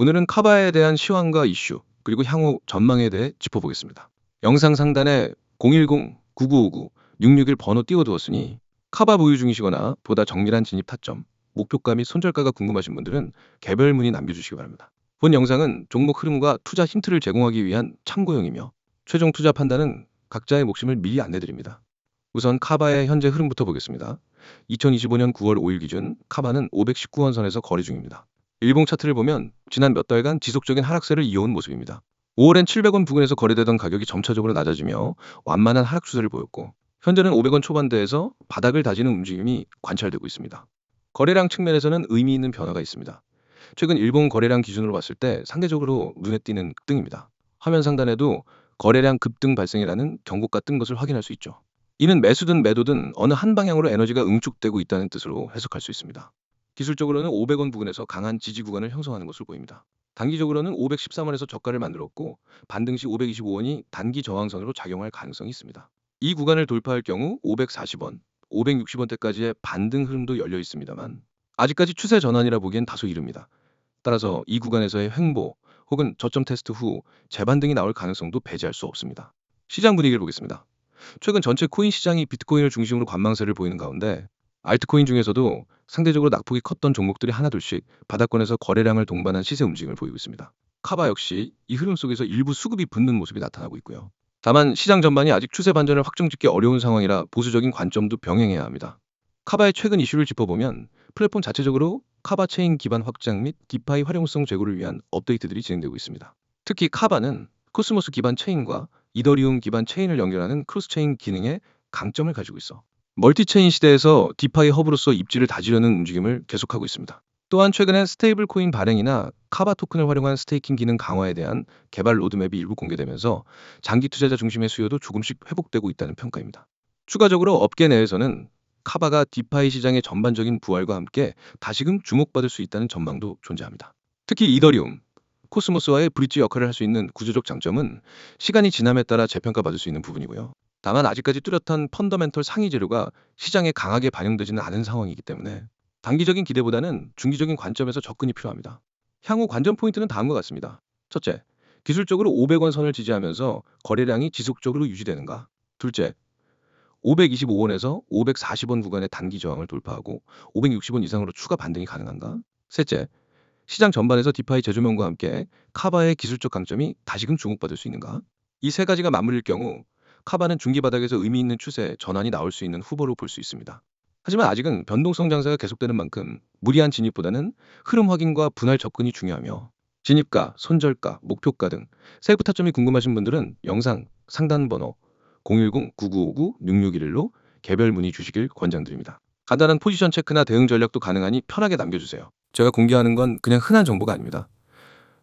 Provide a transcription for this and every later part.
오늘은 카바에 대한 시황과 이슈, 그리고 향후 전망에 대해 짚어보겠습니다. 영상 상단에 010-9959-661 번호 띄워두었으니 카바 보유 중이시거나 보다 정밀한 진입 타점, 목표가 및 손절가가 궁금하신 분들은 개별 문의 남겨주시기 바랍니다. 본 영상은 종목 흐름과 투자 힌트를 제공하기 위한 참고용이며 최종 투자 판단은 각자의 몫임을 미리 안내드립니다. 우선 카바의 현재 흐름부터 보겠습니다. 2025년 9월 5일 기준 카바는 519원 선에서 거래 중입니다. 일봉 차트를 보면 지난 몇 달간 지속적인 하락세를 이어온 모습입니다. 5월엔 700원 부근에서 거래되던 가격이 점차적으로 낮아지며 완만한 하락 추세를 보였고 현재는 500원 초반대에서 바닥을 다지는 움직임이 관찰되고 있습니다. 거래량 측면에서는 의미 있는 변화가 있습니다. 최근 일본 거래량 기준으로 봤을 때 상대적으로 눈에 띄는 급등입니다. 화면 상단에도 거래량 급등 발생이라는 경고가 뜬 것을 확인할 수 있죠. 이는 매수든 매도든 어느 한 방향으로 에너지가 응축되고 있다는 뜻으로 해석할 수 있습니다. 기술적으로는 500원 부근에서 강한 지지 구간을 형성하는 것으로 보입니다. 단기적으로는 513원에서 저가를 만들었고 반등 시 525원이 단기 저항선으로 작용할 가능성이 있습니다. 이 구간을 돌파할 경우 540원, 560원대까지의 반등 흐름도 열려 있습니다만 아직까지 추세 전환이라 보기엔 다소 이릅니다. 따라서 이 구간에서의 횡보 혹은 저점 테스트 후 재반등이 나올 가능성도 배제할 수 없습니다. 시장 분위기를 보겠습니다. 최근 전체 코인 시장이 비트코인을 중심으로 관망세를 보이는 가운데 알트코인 중에서도 상대적으로 낙폭이 컸던 종목들이 하나둘씩 바닥권에서 거래량을 동반한 시세 움직임을 보이고 있습니다. 카바 역시 이 흐름 속에서 일부 수급이 붙는 모습이 나타나고 있고요. 다만 시장 전반이 아직 추세 반전을 확정짓기 어려운 상황이라 보수적인 관점도 병행해야 합니다. 카바의 최근 이슈를 짚어보면 플랫폼 자체적으로 카바 체인 기반 확장 및 디파이 활용성 제고를 위한 업데이트들이 진행되고 있습니다. 특히 카바는 코스모스 기반 체인과 이더리움 기반 체인을 연결하는 크로스 체인 기능에 강점을 가지고 있어 멀티체인 시대에서 디파이 허브로서 입지를 다지려는 움직임을 계속하고 있습니다. 또한 최근엔 스테이블 코인 발행이나 카바 토큰을 활용한 스테이킹 기능 강화에 대한 개발 로드맵이 일부 공개되면서 장기 투자자 중심의 수요도 조금씩 회복되고 있다는 평가입니다. 추가적으로 업계 내에서는 카바가 디파이 시장의 전반적인 부활과 함께 다시금 주목받을 수 있다는 전망도 존재합니다. 특히 이더리움, 코스모스와의 브릿지 역할을 할 수 있는 구조적 장점은 시간이 지남에 따라 재평가받을 수 있는 부분이고요. 다만 아직까지 뚜렷한 펀더멘털 상위 재료가 시장에 강하게 반영되지는 않은 상황이기 때문에 단기적인 기대보다는 중기적인 관점에서 접근이 필요합니다. 향후 관전 포인트는 다음과 같습니다. 첫째, 기술적으로 500원 선을 지지하면서 거래량이 지속적으로 유지되는가. 둘째, 525원에서 540원 구간의 단기 저항을 돌파하고 560원 이상으로 추가 반등이 가능한가. 셋째, 시장 전반에서 디파이 재조명과 함께 카바의 기술적 강점이 다시금 주목받을 수 있는가. 이 세 가지가 맞물릴 경우 카바는 중기 바닥에서 의미 있는 추세 전환이 나올 수 있는 후보로 볼 수 있습니다. 하지만 아직은 변동성 장세가 계속되는 만큼 무리한 진입보다는 흐름 확인과 분할 접근이 중요하며 진입가, 손절가, 목표가 등 세부 타점이 궁금하신 분들은 영상 상단 번호 010-9959-6611로 개별 문의 주시길 권장드립니다. 간단한 포지션 체크나 대응 전략도 가능하니 편하게 남겨주세요. 제가 공개하는 건 그냥 흔한 정보가 아닙니다.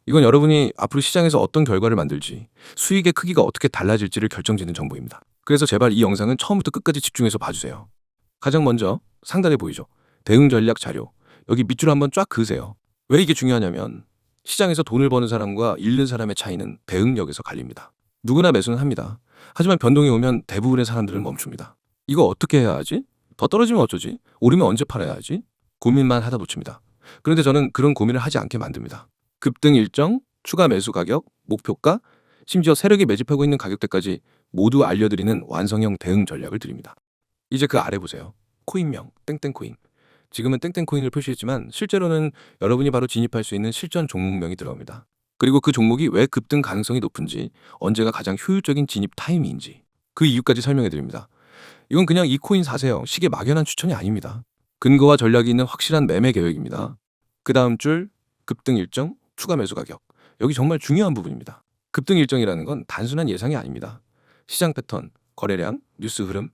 이건 여러분이 앞으로 시장에서 어떤 결과를 만들지, 수익의 크기가 어떻게 달라질지를 결정짓는 정보입니다. 그래서 제발 이 영상은 처음부터 끝까지 집중해서 봐주세요. 가장 먼저 상단에 보이죠? 대응 전략 자료. 여기 밑줄 한번 쫙 그으세요. 왜 이게 중요하냐면 시장에서 돈을 버는 사람과 잃는 사람의 차이는 대응력에서 갈립니다. 누구나 매수는 합니다. 하지만 변동이 오면 대부분의 사람들은 멈춥니다. 이거 어떻게 해야 하지? 더 떨어지면 어쩌지? 오르면 언제 팔아야 하지? 고민만 하다 놓칩니다. 그런데 저는 그런 고민을 하지 않게 만듭니다. 급등 일정, 추가 매수 가격, 목표가, 심지어 세력이 매집하고 있는 가격대까지 모두 알려드리는 완성형 대응 전략을 드립니다. 이제 그 아래 보세요. 코인명, 땡땡코인. 지금은 땡땡코인을 표시했지만 실제로는 여러분이 바로 진입할 수 있는 실전 종목명이 들어갑니다. 그리고 그 종목이 왜 급등 가능성이 높은지, 언제가 가장 효율적인 진입 타이밍인지 그 이유까지 설명해 드립니다. 이건 그냥 이 코인 사세요. 시계 막연한 추천이 아닙니다. 근거와 전략이 있는 확실한 매매 계획입니다. 그 다음 줄 급등 일정, 추가 매수 가격. 여기 정말 중요한 부분입니다. 급등 일정이라는 건 단순한 예상이 아닙니다. 시장 패턴, 거래량, 뉴스 흐름,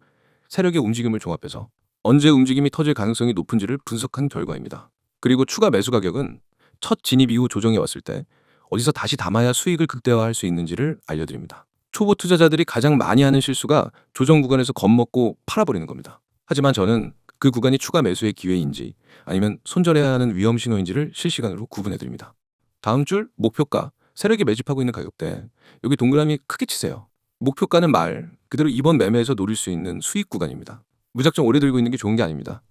세력의 움직임을 종합해서 언제 움직임이 터질 가능성이 높은지를 분석한 결과입니다. 그리고 추가 매수 가격은 첫 진입 이후 조정이 왔을 때 어디서 다시 담아야 수익을 극대화할 수 있는지를 알려드립니다. 초보 투자자들이 가장 많이 하는 실수가 조정 구간에서 겁먹고 팔아버리는 겁니다. 하지만 저는 그 구간이 추가 매수의 기회인지 아니면 손절해야 하는 위험 신호인지를 실시간으로 구분해 드립니다. 다음 줄 목표가 세력이 매집하고 있는 가격대 여기 동그라미 크게 치세요. 목표가는 말 그대로 이번 매매에서 노릴 수 있는 수익 구간입니다. 무작정 오래 들고 있는 게 좋은 게 아닙니다.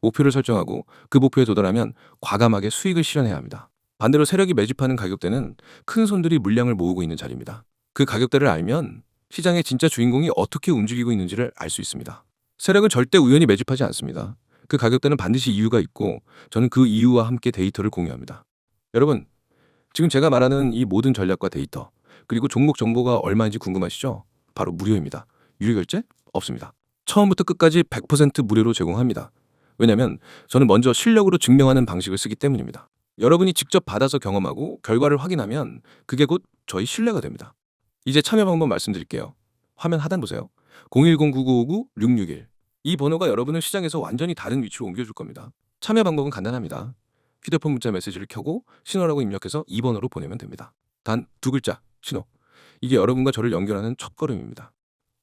목표를 설정하고 그 목표에 도달하면 과감하게 수익을 실현해야 합니다. 반대로 세력이 매집하는 가격대는 큰 손들이 물량을 모으고 있는 자리입니다. 그 가격대를 알면 시장의 진짜 주인공이 어떻게 움직이고 있는지를 알 수 있습니다. 세력은 절대 우연히 매집하지 않습니다. 그 가격대는 반드시 이유가 있고 저는 그 이유와 함께 데이터를 공유합니다. 여러분, 지금 제가 말하는 이 모든 전략과 데이터, 그리고 종목 정보가 얼마인지 궁금하시죠? 바로 무료입니다. 유료 결제 없습니다. 처음부터 끝까지 100% 무료로 제공합니다. 왜냐면 저는 먼저 실력으로 증명하는 방식을 쓰기 때문입니다. 여러분이 직접 받아서 경험하고 결과를 확인하면 그게 곧 저희 신뢰가 됩니다. 이제 참여 방법 말씀드릴게요. 화면 하단 보세요. 010-9959-661. 이 번호가 여러분을 시장에서 완전히 다른 위치로 옮겨줄 겁니다. 참여 방법은 간단합니다. 휴대폰 문자 메시지를 켜고 신호라고 입력해서 2번호로 보내면 됩니다. 단 두 글자, 신호. 이게 여러분과 저를 연결하는 첫 걸음입니다.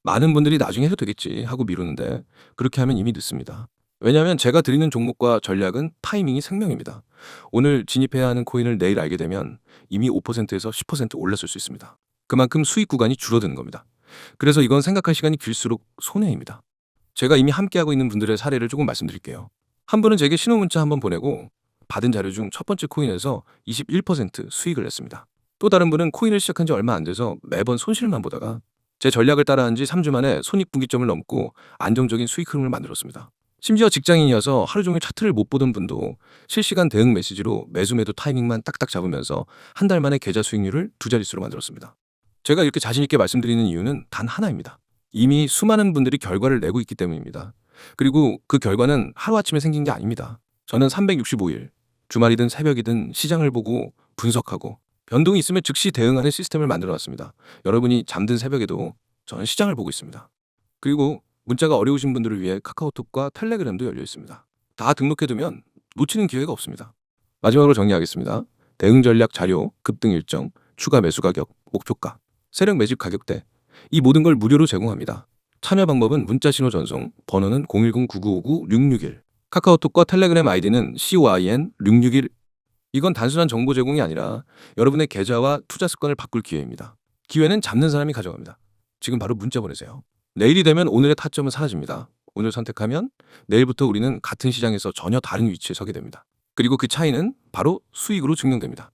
많은 분들이 나중에 해도 되겠지 하고 미루는데 그렇게 하면 이미 늦습니다. 왜냐하면 제가 드리는 종목과 전략은 타이밍이 생명입니다. 오늘 진입해야 하는 코인을 내일 알게 되면 이미 5%에서 10% 올랐을 수 있습니다. 그만큼 수익 구간이 줄어드는 겁니다. 그래서 이건 생각할 시간이 길수록 손해입니다. 제가 이미 함께하고 있는 분들의 사례를 조금 말씀드릴게요. 한 분은 제게 신호 문자 한번 보내고 받은 자료 중 첫 번째 코인에서 21% 수익을 냈습니다. 또 다른 분은 코인을 시작한 지 얼마 안 돼서 매번 손실만 보다가 제 전략을 따라한 지 3주 만에 손익분기점을 넘고 안정적인 수익 흐름을 만들었습니다. 심지어 직장인이어서 하루 종일 차트를 못 보던 분도 실시간 대응 메시지로 매수 매도 타이밍만 딱딱 잡으면서 한 달 만에 계좌 수익률을 두 자릿수로 만들었습니다. 제가 이렇게 자신 있게 말씀드리는 이유는 단 하나입니다. 이미 수많은 분들이 결과를 내고 있기 때문입니다. 그리고 그 결과는 하루아침에 생긴 게 아닙니다. 저는 365일, 주말이든 새벽이든 시장을 보고 분석하고 변동이 있으면 즉시 대응하는 시스템을 만들어 놨습니다. 여러분이 잠든 새벽에도 저는 시장을 보고 있습니다. 그리고 문자가 어려우신 분들을 위해 카카오톡과 텔레그램도 열려 있습니다. 다 등록해두면 놓치는 기회가 없습니다. 마지막으로 정리하겠습니다. 대응 전략 자료, 급등 일정, 추가 매수 가격, 목표가, 세력 매집 가격대 이 모든 걸 무료로 제공합니다. 참여 방법은 문자 신호 전송, 번호는 010-9959-661 카카오톡과 텔레그램 아이디는 COIN 661 이건 단순한 정보 제공이 아니라 여러분의 계좌와 투자 습관을 바꿀 기회입니다. 기회는 잡는 사람이 가져갑니다. 지금 바로 문자 보내세요. 내일이 되면 오늘의 타점은 사라집니다. 오늘 선택하면 내일부터 우리는 같은 시장에서 전혀 다른 위치에 서게 됩니다. 그리고 그 차이는 바로 수익으로 증명됩니다.